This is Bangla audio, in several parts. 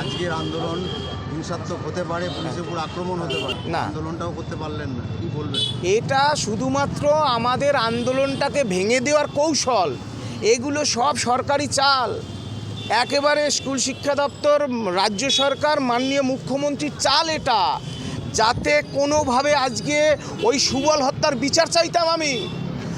আজকের আন্দোলন হিংসাত্মক হতে পারে পুলিশের উপর আক্রমণ হতে পারে। না। আন্দোলনটাও করতে পারলেন না। কি বলবেন? এটা শুধুমাত্র আমাদের আন্দোলনটাকে ভেঙে দেওয়ার কৌশল। এগুলো সব সরকারি চাল। একেবারে স্কুল শিক্ষা দপ্তর রাজ্য সরকার মাননীয় মুখ্যমন্ত্রীর চাল এটা। যাতে কোনোভাবে আজকে ওই সুবল হত্যার বিচার চাইতাম আমি।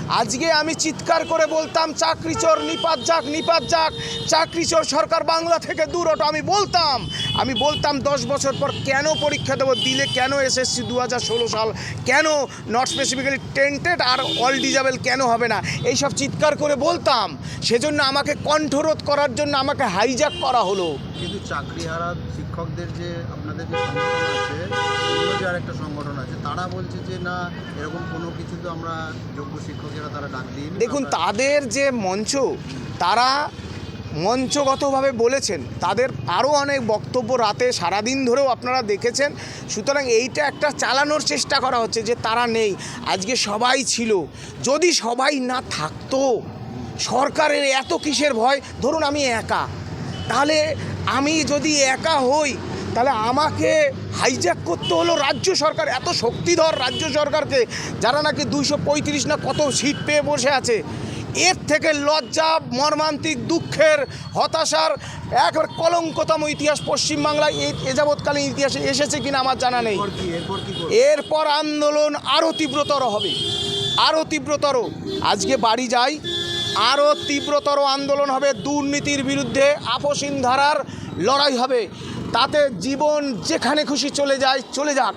আজকে আমি চিৎকার করে বলতাম চাকরি চোর নিপাত যাক নিপাত যাক। চাকরি চোর সরকার বাংলা থেকে দূর ওটা আমি বলতাম আমি বলতাম দশ বছর পর কেন পরীক্ষা দেবো? দিলে কেন এসএসসি দু হাজার ষোলো সাল? কেন নট স্পেসিফিক্যালি টেন্টেড আর অল ডিজাবেল কেন হবে না? এইসব চিৎকার করে বলতাম। সেজন্য আমাকে কণ্ঠরোধ করার জন্য আমাকে হাইজ্যাক করা হলো। কিন্তু চাকরি চাকরিহারা শিক্ষকদের যে আপনাদের যে সংগঠন আছে অন্য যে আরেকটা সংগঠন আছে তারা বলছে যে না এরকম কোনো কিছু তো আমরা যোগ্য শিক্ষকেরা তারা ডাক দিই দেখুন তাদের যে মঞ্চ তারা মঞ্চগতভাবে বলেছেন। তাদের আরও অনেক বক্তব্য রাতে সারাদিন ধরেও আপনারা দেখেছেন। সুতরাং এইটা একটা চালানোর চেষ্টা করা হচ্ছে যে তারা নেই। আজকে সবাই ছিল। যদি সবাই না থাকতো সরকারের এত কিসের ভয়? ধরুন আমি একা। তাহলে আমি যদি একা হই তাহলে আমাকে হাইজ্যাক করতে হলো রাজ্য সরকার এত শক্তিধর রাজ্য সরকারকে যারা নাকি দুইশো পঁয়ত্রিশ না কত সিট পেয়ে বসে আছে। এর থেকে লজ্জা মর্মান্তিক দুঃখের হতাশার একবার কলঙ্কতম ইতিহাস পশ্চিমবাংলায় এ যাবৎকালীন ইতিহাসে এসেছে কিনা আমার জানা নেই? এরপর আন্দোলন আরও তীব্রতর হবে। আরও তীব্রতর। আজকে বাড়ি যাই আরও তীব্রতর আন্দোলন হবে দুর্নীতির বিরুদ্ধে আপসীন ধারার লড়াই হবে। তাতে জীবন যেখানে খুশি চলে যায় চলে যাক।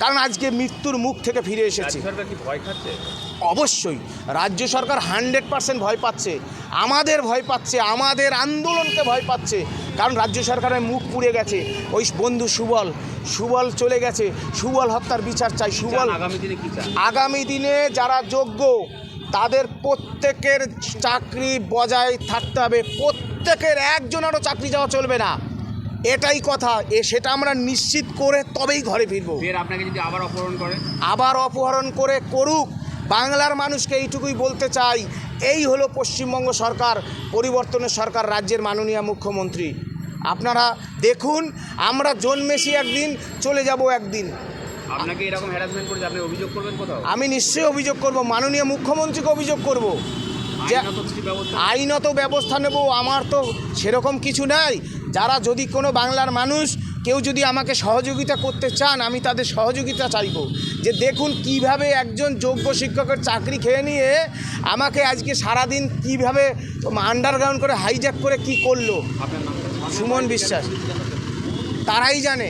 কারণ আজকে মৃত্যুর মুখ থেকে ফিরে এসেছি। অবশ্যই। রাজ্য সরকার হান্ড্রেড পার্সেন্ট ভয় পাচ্ছে। আমাদের ভয় পাচ্ছে আমাদের আন্দোলনকে ভয় পাচ্ছে। কারণ রাজ্য সরকারের মুখ পুড়ে গেছে। ওই বন্ধু সুবল সুবল চলে গেছে। সুবল হত্যার বিচার চাই সুবল। আগামী দিনে কি চান? আগামী দিনে যারা যোগ্য তাদের প্রত্যেকের চাকরি বজায় থাকতে হবে। প্রত্যেকের একজনেরও চাকরি যাওয়া চলবে না। এটাই কথা। এ সেটা আমরা নিশ্চিত করে তবেই ঘরে ফিরবো। ফের আপনাকে যদি আবার অপহরণ করে? আবার অপহরণ করে করুক। বাংলার মানুষকে এইটুকুই বলতে চাই এই হলো পশ্চিমবঙ্গ সরকার পরিবর্তনের সরকার রাজ্যের মাননীয় মুখ্যমন্ত্রী। আপনারা দেখুন আমরা জন্মেছি একদিন চলে যাব একদিন। আপনাকে এরকম হ্যারাসমেন্ট করেছে আপনি অভিযোগ করবেন কোথাও? আমি নিশ্চয়ই অভিযোগ করব মাননীয় মুখ্যমন্ত্রীকে অভিযোগ করব। আইনত ব্যবস্থা আইনত ব্যবস্থা নেব আমার তো সেরকম কিছু নাই। যারা যদি কোনো বাংলার মানুষ কেউ যদি আমাকে সহযোগিতা করতে চান আমি তাদের সহযোগিতা চাইব। যে দেখুন কীভাবে একজন যোগ্য শিক্ষকের চাকরি খেয়ে নিয়ে আমাকে আজকে সারাদিন কীভাবে আন্ডারগ্রাউন্ড করে হাইজ্যাক করে কি করল। সুমন বিশ্বাস। তারাই জানে।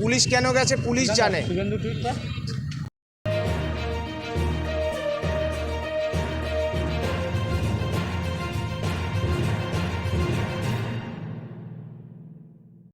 পুলিশ কেন গেছে পুলিশ জানে।